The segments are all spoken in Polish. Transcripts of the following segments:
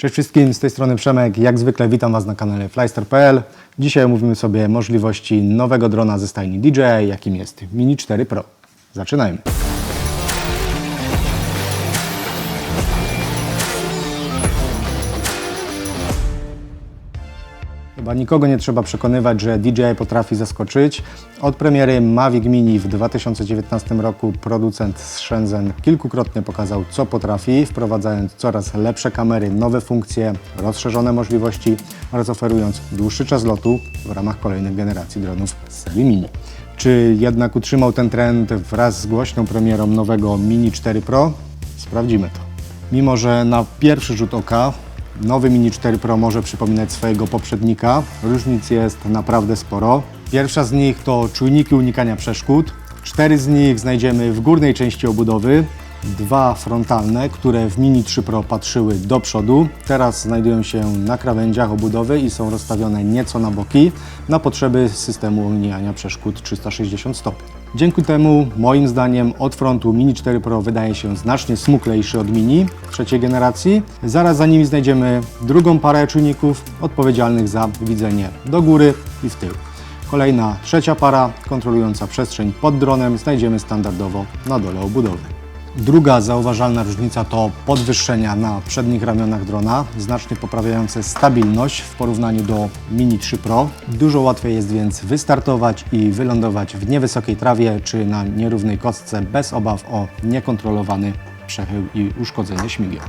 Cześć wszystkim, z tej strony Przemek. Jak zwykle witam Was na kanale Flyster.pl. Dzisiaj omówimy sobie możliwości nowego drona ze stajni DJI, jakim jest Mini 4 Pro. Zaczynajmy. Chyba nikogo nie trzeba przekonywać, że DJI potrafi zaskoczyć. Od premiery Mavic Mini w 2019 roku producent z Shenzhen kilkukrotnie pokazał, co potrafi, wprowadzając coraz lepsze kamery, nowe funkcje, rozszerzone możliwości oraz oferując dłuższy czas lotu w ramach kolejnych generacji dronów z serii Mini. Czy jednak utrzymał ten trend wraz z głośną premierą nowego Mini 4 Pro? Sprawdzimy to. Mimo, że na pierwszy rzut oka nowy Mini 4 Pro może przypominać swojego poprzednika, różnic jest naprawdę sporo. Pierwsza z nich to czujniki unikania przeszkód. Cztery z nich znajdziemy w górnej części obudowy, dwa frontalne, które w Mini 3 Pro patrzyły do przodu. Teraz znajdują się na krawędziach obudowy i są rozstawione nieco na boki na potrzeby systemu omijania przeszkód 360 stopni. Dzięki temu, moim zdaniem, od frontu Mini 4 Pro wydaje się znacznie smuklejszy od Mini trzeciej generacji. Zaraz za nimi znajdziemy drugą parę czujników odpowiedzialnych za widzenie do góry i w tył. Kolejna trzecia para kontrolująca przestrzeń pod dronem znajdziemy standardowo na dole obudowy. Druga zauważalna różnica to podwyższenia na przednich ramionach drona, znacznie poprawiające stabilność w porównaniu do Mini 3 Pro. Dużo łatwiej jest więc wystartować i wylądować w niewysokiej trawie czy na nierównej kostce bez obaw o niekontrolowany przechył i uszkodzenie śmigieł.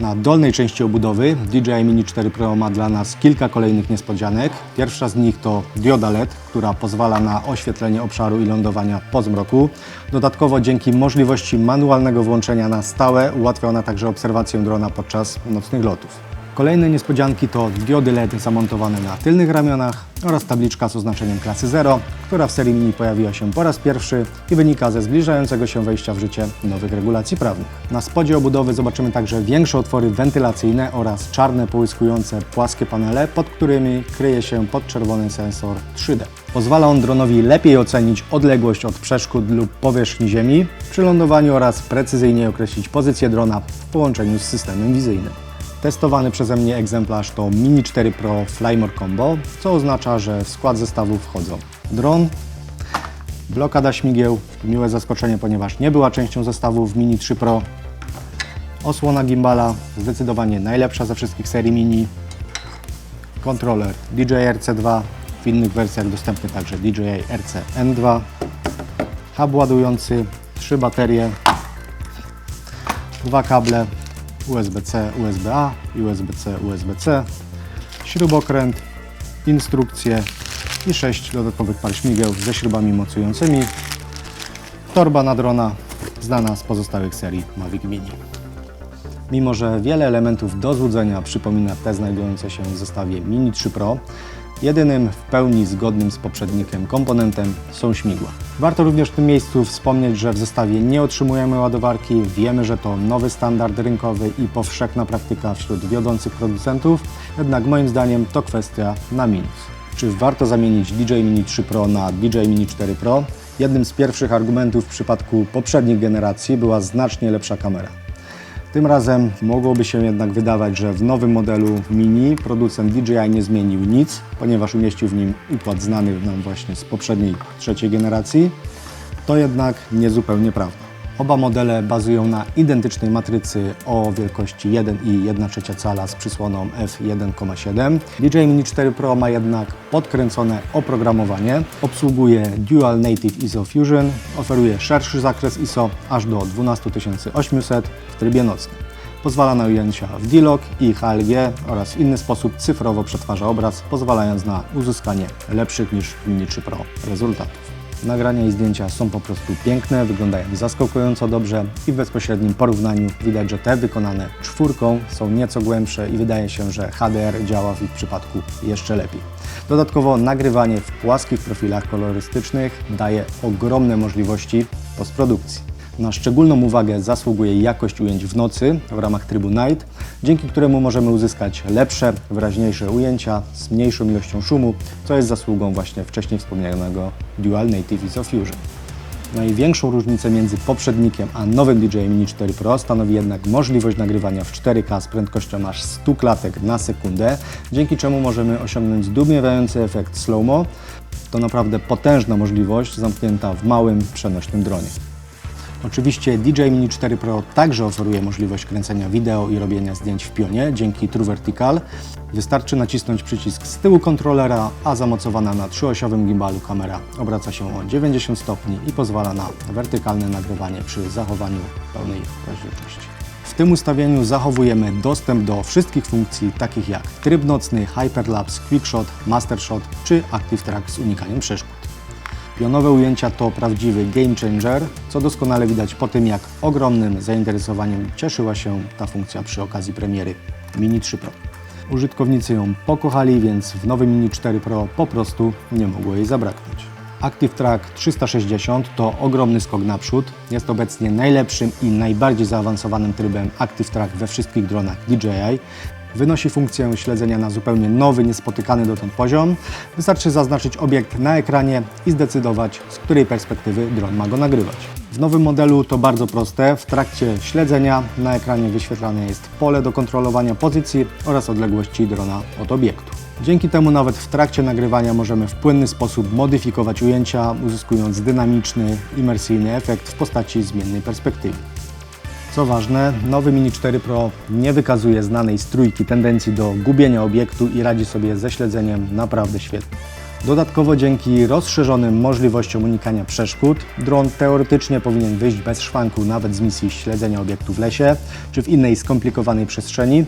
Na dolnej części obudowy DJI Mini 4 Pro ma dla nas kilka kolejnych niespodzianek. Pierwsza z nich to dioda LED, która pozwala na oświetlenie obszaru i lądowania po zmroku. Dodatkowo dzięki możliwości manualnego włączenia na stałe ułatwia ona także obserwację drona podczas nocnych lotów. Kolejne niespodzianki to diody LED zamontowane na tylnych ramionach oraz tabliczka z oznaczeniem klasy 0, która w serii Mini pojawiła się po raz pierwszy i wynika ze zbliżającego się wejścia w życie nowych regulacji prawnych. Na spodzie obudowy zobaczymy także większe otwory wentylacyjne oraz czarne połyskujące płaskie panele, pod którymi kryje się podczerwony sensor 3D. Pozwala on dronowi lepiej ocenić odległość od przeszkód lub powierzchni Ziemi przy lądowaniu oraz precyzyjnie określić pozycję drona w połączeniu z systemem wizyjnym. Testowany przeze mnie egzemplarz to Mini 4 Pro Flymore Combo, co oznacza, że w skład zestawu wchodzą dron, blokada śmigieł, miłe zaskoczenie, ponieważ nie była częścią zestawu w Mini 3 Pro, osłona gimbala, zdecydowanie najlepsza ze wszystkich serii Mini, kontroler DJI RC2, w innych wersjach dostępny także DJI RC-N2, hub ładujący, trzy baterie, dwa kable USB-C, USB-A i USB-C, USB-C, śrubokręt, instrukcje i sześć dodatkowych par śmigieł ze śrubami mocującymi, torba na drona znana z pozostałych serii Mavic Mini. Mimo, że wiele elementów do złudzenia przypomina te znajdujące się w zestawie Mini 3 Pro, jedynym w pełni zgodnym z poprzednikiem komponentem są śmigła. Warto również w tym miejscu wspomnieć, że w zestawie nie otrzymujemy ładowarki. Wiemy, że to nowy standard rynkowy i powszechna praktyka wśród wiodących producentów, jednak moim zdaniem to kwestia na minus. Czy warto zamienić DJI Mini 3 Pro na DJI Mini 4 Pro? Jednym z pierwszych argumentów w przypadku poprzednich generacji była znacznie lepsza kamera. Tym razem mogłoby się jednak wydawać, że w nowym modelu Mini producent DJI nie zmienił nic, ponieważ umieścił w nim układ znany nam właśnie z poprzedniej trzeciej generacji. To jednak niezupełnie prawda. Oba modele bazują na identycznej matrycy o wielkości 1 i 1 trzecia cala z przysłoną f1,7. DJI Mini 4 Pro ma jednak podkręcone oprogramowanie, obsługuje Dual Native ISO Fusion, oferuje szerszy zakres ISO aż do 12800 w trybie nocnym. Pozwala na ujęcia w D-Log i HLG oraz w inny sposób cyfrowo przetwarza obraz, pozwalając na uzyskanie lepszych niż Mini 3 Pro rezultatów. Nagrania i zdjęcia są po prostu piękne, wyglądają zaskakująco dobrze i w bezpośrednim porównaniu widać, że te wykonane czwórką są nieco głębsze i wydaje się, że HDR działa w ich przypadku jeszcze lepiej. Dodatkowo nagrywanie w płaskich profilach kolorystycznych daje ogromne możliwości postprodukcji. Na szczególną uwagę zasługuje jakość ujęć w nocy w ramach trybu Night, dzięki któremu możemy uzyskać lepsze, wyraźniejsze ujęcia z mniejszą ilością szumu, co jest zasługą właśnie wcześniej wspomnianego Dual Native ISO Fusion. Największą różnicę między poprzednikiem a nowym DJI Mini 4 Pro stanowi jednak możliwość nagrywania w 4K z prędkością aż 100 klatek na sekundę, dzięki czemu możemy osiągnąć zdumiewający efekt slow-mo. To naprawdę potężna możliwość zamknięta w małym, przenośnym dronie. Oczywiście DJI Mini 4 Pro także oferuje możliwość kręcenia wideo i robienia zdjęć w pionie dzięki True Vertical. Wystarczy nacisnąć przycisk z tyłu kontrolera, a zamocowana na trzyosiowym gimbalu kamera obraca się o 90 stopni i pozwala na wertykalne nagrywanie przy zachowaniu pełnej rozdzielczości. W tym ustawieniu zachowujemy dostęp do wszystkich funkcji takich jak tryb nocny, Hyperlapse, Quickshot, Mastershot czy Active Track z unikaniem przeszkód. Pionowe ujęcia to prawdziwy game changer, co doskonale widać po tym, jak ogromnym zainteresowaniem cieszyła się ta funkcja przy okazji premiery Mini 3 Pro. Użytkownicy ją pokochali, więc w nowym Mini 4 Pro po prostu nie mogło jej zabraknąć. Active Track 360 to ogromny skok naprzód. Jest obecnie najlepszym i najbardziej zaawansowanym trybem Active Track we wszystkich dronach DJI. Wynosi funkcję śledzenia na zupełnie nowy, niespotykany dotąd poziom. Wystarczy zaznaczyć obiekt na ekranie i zdecydować, z której perspektywy dron ma go nagrywać. W nowym modelu to bardzo proste. W trakcie śledzenia na ekranie wyświetlane jest pole do kontrolowania pozycji oraz odległości drona od obiektu. Dzięki temu nawet w trakcie nagrywania możemy w płynny sposób modyfikować ujęcia, uzyskując dynamiczny, imersyjny efekt w postaci zmiennej perspektywy. Co ważne, nowy Mini 4 Pro nie wykazuje znanej z trójki tendencji do gubienia obiektu i radzi sobie ze śledzeniem naprawdę świetnie. Dodatkowo dzięki rozszerzonym możliwościom unikania przeszkód, dron teoretycznie powinien wyjść bez szwanku nawet z misji śledzenia obiektu w lesie czy w innej skomplikowanej przestrzeni.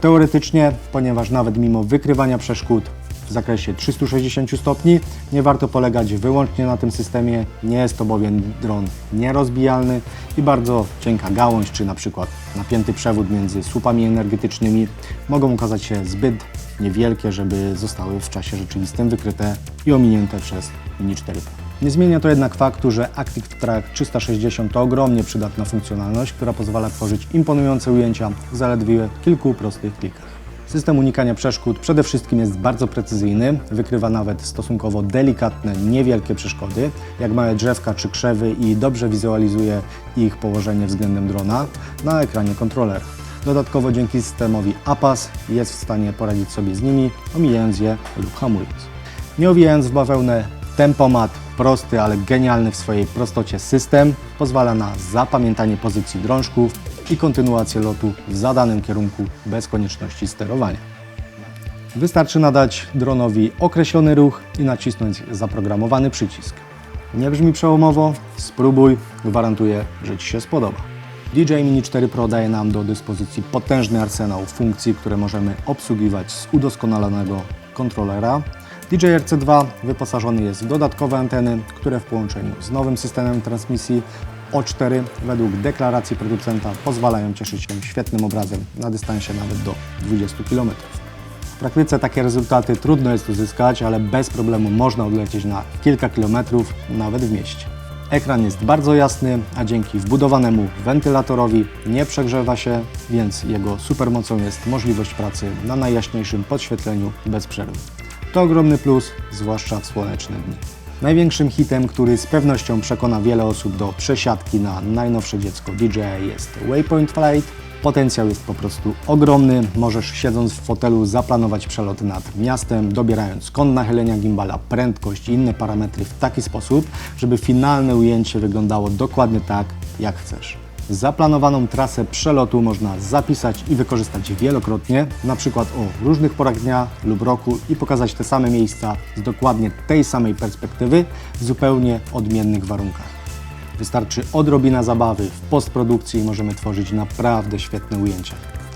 Teoretycznie, ponieważ nawet mimo wykrywania przeszkód w zakresie 360 stopni. Nie warto polegać wyłącznie na tym systemie, nie jest to bowiem dron nierozbijalny i bardzo cienka gałąź, czy na przykład napięty przewód między słupami energetycznymi mogą okazać się zbyt niewielkie, żeby zostały w czasie rzeczywistym wykryte i ominięte przez Mini 4 Pro. Nie zmienia to jednak faktu, że Active Track 360 to ogromnie przydatna funkcjonalność, która pozwala tworzyć imponujące ujęcia w zaledwie kilku prostych klikach. System unikania przeszkód przede wszystkim jest bardzo precyzyjny, wykrywa nawet stosunkowo delikatne, niewielkie przeszkody, jak małe drzewka czy krzewy i dobrze wizualizuje ich położenie względem drona na ekranie kontrolera. Dodatkowo dzięki systemowi APAS jest w stanie poradzić sobie z nimi, omijając je lub hamując. Nie owijając w bawełnę, tempomat, prosty, ale genialny w swojej prostocie system pozwala na zapamiętanie pozycji drążków i kontynuację lotu w zadanym kierunku bez konieczności sterowania. Wystarczy nadać dronowi określony ruch i nacisnąć zaprogramowany przycisk. Nie brzmi przełomowo? Spróbuj, gwarantuję, że Ci się spodoba. DJI Mini 4 Pro daje nam do dyspozycji potężny arsenał funkcji, które możemy obsługiwać z udoskonalonego kontrolera. DJI RC2 wyposażony jest w dodatkowe anteny, które w połączeniu z nowym systemem transmisji O4 według deklaracji producenta pozwalają cieszyć się świetnym obrazem na dystansie nawet do 20 km. W praktyce takie rezultaty trudno jest uzyskać, ale bez problemu można odlecieć na kilka kilometrów, nawet w mieście. Ekran jest bardzo jasny, a dzięki wbudowanemu wentylatorowi nie przegrzewa się, więc jego supermocą jest możliwość pracy na najjaśniejszym podświetleniu bez przerwy. To ogromny plus, zwłaszcza w słoneczne dni. Największym hitem, który z pewnością przekona wiele osób do przesiadki na najnowsze dziecko DJI jest Waypoint Flight. Potencjał jest po prostu ogromny. Możesz siedząc w fotelu zaplanować przelot nad miastem, dobierając kąt nachylenia gimbala, prędkość i inne parametry w taki sposób, żeby finalne ujęcie wyglądało dokładnie tak, jak chcesz. Zaplanowaną trasę przelotu można zapisać i wykorzystać wielokrotnie, na przykład o różnych porach dnia lub roku i pokazać te same miejsca z dokładnie tej samej perspektywy w zupełnie odmiennych warunkach. Wystarczy odrobina zabawy w postprodukcji i możemy tworzyć naprawdę świetne ujęcia.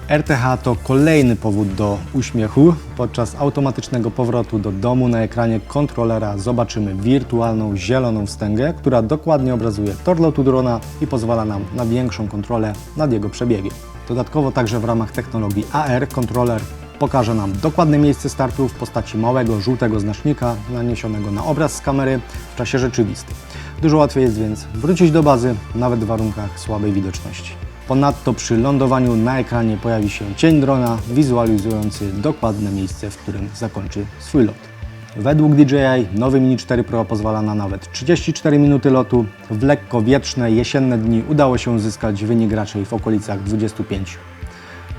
RTH to kolejny powód do uśmiechu. Podczas automatycznego powrotu do domu na ekranie kontrolera zobaczymy wirtualną zieloną wstęgę, która dokładnie obrazuje tor lotu drona i pozwala nam na większą kontrolę nad jego przebiegiem. Dodatkowo także w ramach technologii AR kontroler pokaże nam dokładne miejsce startu w postaci małego żółtego znacznika naniesionego na obraz z kamery w czasie rzeczywistym. Dużo łatwiej jest więc wrócić do bazy, nawet w warunkach słabej widoczności. Ponadto przy lądowaniu na ekranie pojawi się cień drona wizualizujący dokładne miejsce, w którym zakończy swój lot. Według DJI nowy Mini 4 Pro pozwala na nawet 34 minuty lotu. W lekko wietrzne jesienne dni udało się uzyskać wynik raczej w okolicach 25.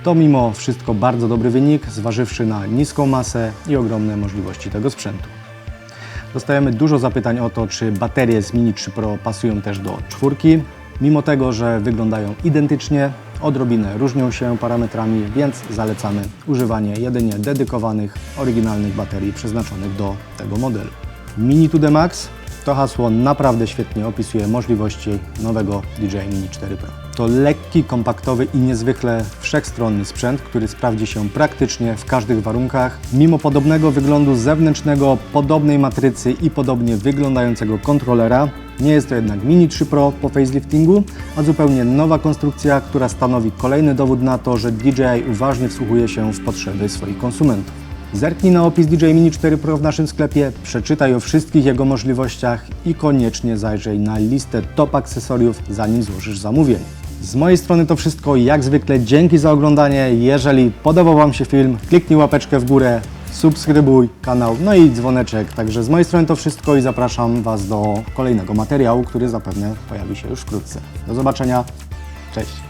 To mimo wszystko bardzo dobry wynik, zważywszy na niską masę i ogromne możliwości tego sprzętu. Dostajemy dużo zapytań o to, czy baterie z Mini 3 Pro pasują też do czwórki. Mimo tego, że wyglądają identycznie, odrobinę różnią się parametrami, więc zalecamy używanie jedynie dedykowanych, oryginalnych baterii przeznaczonych do tego modelu. Mini to the Max to hasło naprawdę świetnie opisuje możliwości nowego DJI Mini 4 Pro. To lekki, kompaktowy i niezwykle wszechstronny sprzęt, który sprawdzi się praktycznie w każdych warunkach. Mimo podobnego wyglądu zewnętrznego, podobnej matrycy i podobnie wyglądającego kontrolera, nie jest to jednak Mini 3 Pro po faceliftingu, a zupełnie nowa konstrukcja, która stanowi kolejny dowód na to, że DJI uważnie wsłuchuje się w potrzeby swoich konsumentów. Zerknij na opis DJI Mini 4 Pro w naszym sklepie, przeczytaj o wszystkich jego możliwościach i koniecznie zajrzyj na listę top akcesoriów, zanim złożysz zamówienie. Z mojej strony to wszystko, jak zwykle dzięki za oglądanie. Jeżeli podobał Wam się film, kliknij łapeczkę w górę, subskrybuj kanał, no i dzwoneczek. Także z mojej strony to wszystko i zapraszam Was do kolejnego materiału, który zapewne pojawi się już wkrótce. Do zobaczenia, cześć!